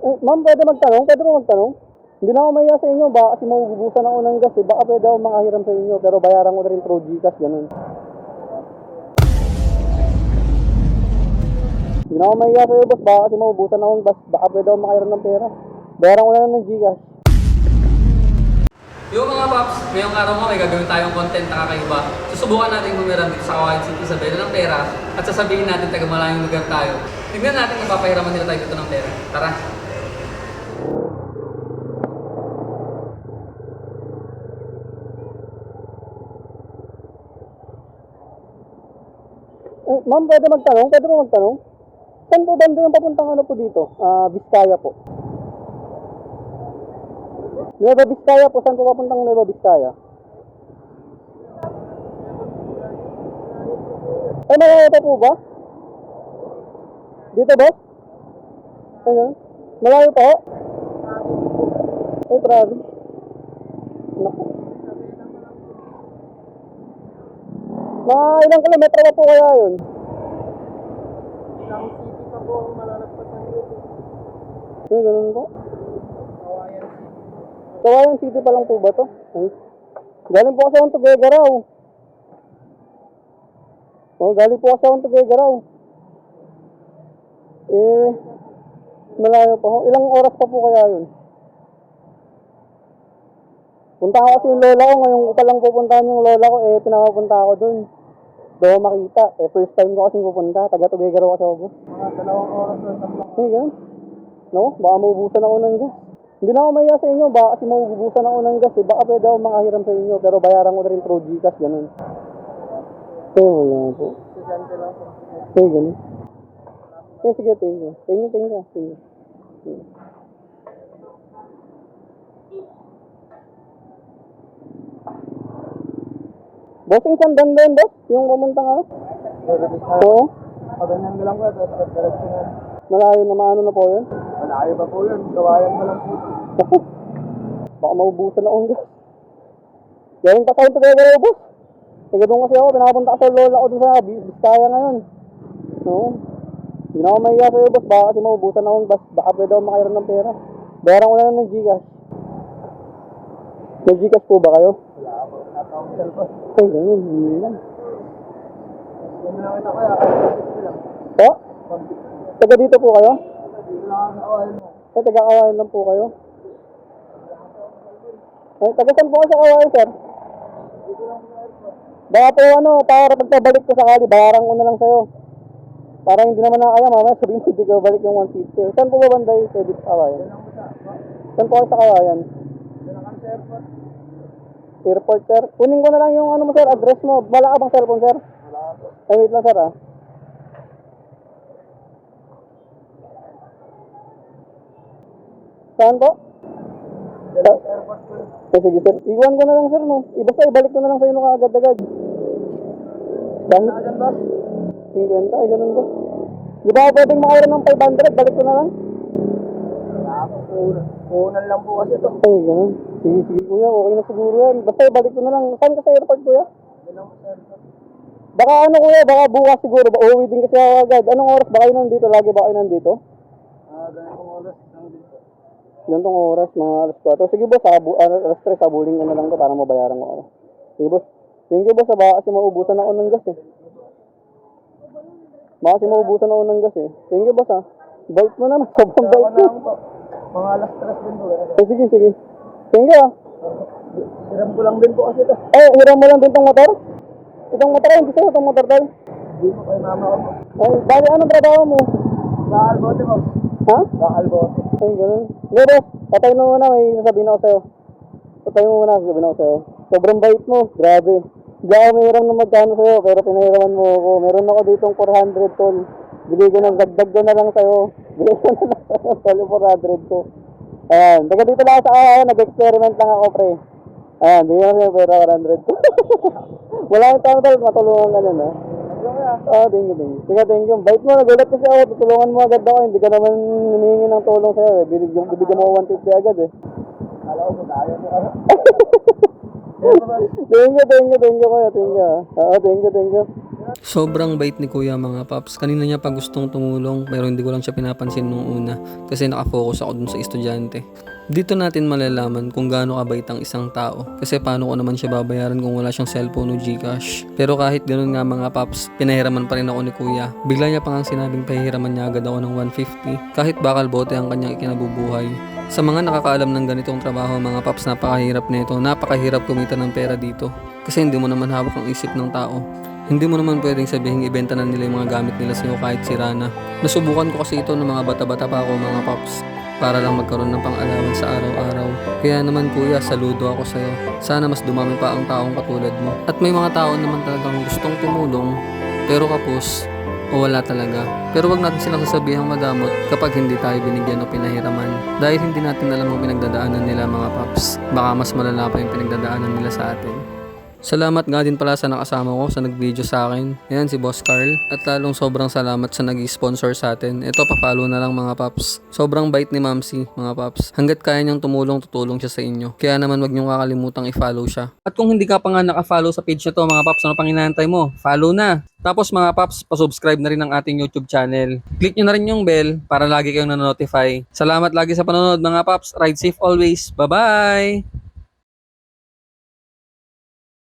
Eh, ma'am, pwede magtanong? Pwede po magtanong? Hindi na ako mahiya sa inyo, baka kasi magugubusan ako ng gas eh. Baka pwede ako makahiram sa inyo, pero bayaran ko na rin through Gcash, ganun. Hindi na ako mahiya sa iyo, boss. Baka kasi magubusan ako ng gas. Baka pwede ako makahiram ng pera. Bayaran ko na lang ng Gcash. Yung mga paps, ngayong araw nga may gagawin tayong content na kakaiba. Susubukan natin humiram dito sa Kawayan City sa Bella ng pera at sasabihin natin taga malayong lugar tayo. Tignan natin kung papahiraman nila tayo dito ng pera. Tara! Eh, ma'am, pwede magtanong? Pwede po magtanong? Saan po banda yung papuntang ano po dito? Ah, Vizcaya po. Nueva Vizcaya po. Saan po papuntang Nueva Vizcaya? Ay, malayo pa po ba? Dito? Ay, ganun? Malayo pa ho? Ay, province. Naku. Ilang kilometro pa po kaya yun? Ilang city pa po ang malalagpasan dito. Ay, ganun po. Kawayan City. City pa lang po ba to? Ay. Galing po kasi akong Tuguegarao. Oh, galing po kasi akong Tuguegarao. Eh, malayo pa. Ilang oras pa po kaya yun? Punta ko kasi yung lola ko. Ngayon ko palang pupuntahan yung lola ko. Eh, pinapapunta ako dun. Ako makita. Eh, first time ko kasi pupunta. Taga Tuguegarao kasi ako. Mga dalawang oras na tatlong Eh, ganun. No, baka maubusan ako ng gas. Hindi na ako mahiya sa inyo, baka kasi maubusan ako ng gas eh. Baka pwede ako makahiram sa inyo, pero bayaran ko na rin through Gcash, ganun. Eh, wala po. estudyante lang po. Eh, ganun. Eh, sige, thank you. Thank you, thank you. Thank you. Thank you. Bossing saan banda yun, boss? Yung pamuntang ano? Oo. Paganyan na lang po, tapos direction na. Malayo na maano na po yun. Malayo pa po yun, kawayan mo lang po. Ako. Baka maubusan akong gas. Galing pa tayo together, boss. Taga doon kasi ako, pinapunta sa lola ko doon sa Bis- Biskaya ngayon. No? Hindi na ako mahiya sa'yo, boss. Baka kasi maubusan akong gas. Baka pwede ako makahiram ng pera. Bayaran ko na lang ng Gcash. May Gcash po ba kayo? Wala po, wala pa akong cellphone. Ay, ganun. Hindi lang. Po? Taga dito po kayo? Ay, taga kawayan lang po kayo? Ay, taga saan po sa kawayan, sir? Baka po ano, para pagkabalik ko sakali, bayaran ko na lang sa'yo. Para hindi naman na kaya, mamaya sabihin ko, hindi ko balik yung 150. Saan po ba banda yung credit kawayan? Saan po kayo sa kawayan? yan lang kami sa airport. Airport, sir. Kunin ko na lang yung ano mo, sir, address mo. Wala ka bang cellphone, sir? Wala. Ay, wait lang, sir, ah. Saan po? Sa airport po. Eh, sige, sir. Iwan ko na lang, sir, no? I- Basta ibalik ko na lang sa'yo no kaagad-agad. Saan dyan, boss? 50, ay ganun ko. Di ba pwedeng makawalan ng 500? Balik ko na lang. Wala po. Punan lang po kasi ito. Ay, ganun. Sige, sige, kuya. Okay na siguro yan. Basta ibalik ko na lang. Saan ka sa airport, kuya? Baka ano, kuya? Baka bukas siguro. Ba, uuwi din kasi ako agad. Anong oras ba kayo nandito? Lagi ba kayo nandito? Ah, ganitong oras lang dito. Gantong oras, mga alas 4. Sige, boss. Abu, alas 3, sabuling ko na lang to para mabayaran ko kayo. Sige, boss. Thank you, boss. ah, Baka kasi maubusan ako ng gas, eh. Baka kasi maubusan ako ng gas, eh. Thank you, boss, ah. Bait mo naman. Sobrang bait mo. Mga alas tres din po. eh. Eh, sige, sige. Ah. Hiram ko lang din po kasi ito. Ay, hiram mo lang din tong motor? Itong motor, hindi sa'yo itong motor tayo. Hindi po kay mama ko. Ay, bali, anong trabaho mo? Sa Albote po. Ha? Sa Albote. Ay, ganun. Hindi, boss. Patay mo muna, may sasabihin ako sa'yo. Patay mo muna, sasabihin ako sa'yo. Sobrang bait mo, grabe. Hindi ako may hiram na magkano sa'yo, pero pinahiraman mo ako. Meron ako ditong 400 tol. Bigay ko ng dagdag ko na lang sa'yo. Bigay ko na lang sa'yo, tol, yung 400 ko. Ayan, taga dito lang ako sa kaya, nag-experiment lang ako, pre. Ayan, bigyan pera 400 ko. Wala yung tao tol, matulungan ka na, no? Ah, thank you, thank you. Sige, thank you. Bait mo, nagulat kasi ako. Tutulungan mo agad ako. Hindi ka naman humihingi ng tulong sa'yo. Eh. Bibigyan, bibigyan mo ako 150 agad eh. Kala ko tayo mo. thank you, thank you, thank you kuya. Thank you. ah. Oo, thank you, thank you. Sobrang bait ni Kuya mga paps. Kanina niya pa gustong tumulong pero hindi ko lang siya pinapansin nung una kasi nakafocus ako dun sa estudyante. Dito natin malalaman kung gaano kabait ang isang tao kasi paano ko naman siya babayaran kung wala siyang cellphone o Gcash. Pero kahit ganun nga mga paps, pinahiraman pa rin ako ni Kuya. Bigla niya pa nga sinabing pahihiraman niya agad ako ng 150 kahit bakal bote ang kanyang ikinabubuhay. Sa mga nakakaalam ng ganitong trabaho mga paps, napakahirap nito. Napakahirap kumita ng pera dito kasi hindi mo naman hawak ang isip ng tao. Hindi mo naman pwedeng sabihin ibenta na nila yung mga gamit nila sa'yo kahit sira na. Nasubukan ko kasi ito ng mga bata-bata pa ako mga paps para lang magkaroon ng pang-alawan sa araw-araw. Kaya naman kuya, saludo ako sa'yo. Sana mas dumami pa ang taong katulad mo. At may mga tao naman talagang gustong tumulong pero kapos o wala talaga. Pero wag natin silang sasabihang madamot kapag hindi tayo binigyan o pinahiraman. Dahil hindi natin alam ang pinagdadaanan nila mga paps. Baka mas malala pa yung pinagdadaanan nila sa atin. Salamat nga din pala sa nakasama ko sa nag-video sa akin. Yan si Boss Carl. At lalong sobrang salamat sa nag-sponsor sa atin. Ito, pa-follow na lang mga paps. Sobrang bait ni Mamsi, mga paps. Hanggat kaya niyang tumulong, tutulong siya sa inyo. Kaya naman wag niyong kakalimutang i-follow siya. At kung hindi ka pa nga naka-follow sa page na to, mga paps, ano pang inaantay mo? Follow na! Tapos mga paps, pa-subscribe na rin ang ating YouTube channel. Click nyo na rin yung bell para lagi kayong nanonotify. Salamat lagi sa panonood mga paps. Ride safe always. Bye-bye!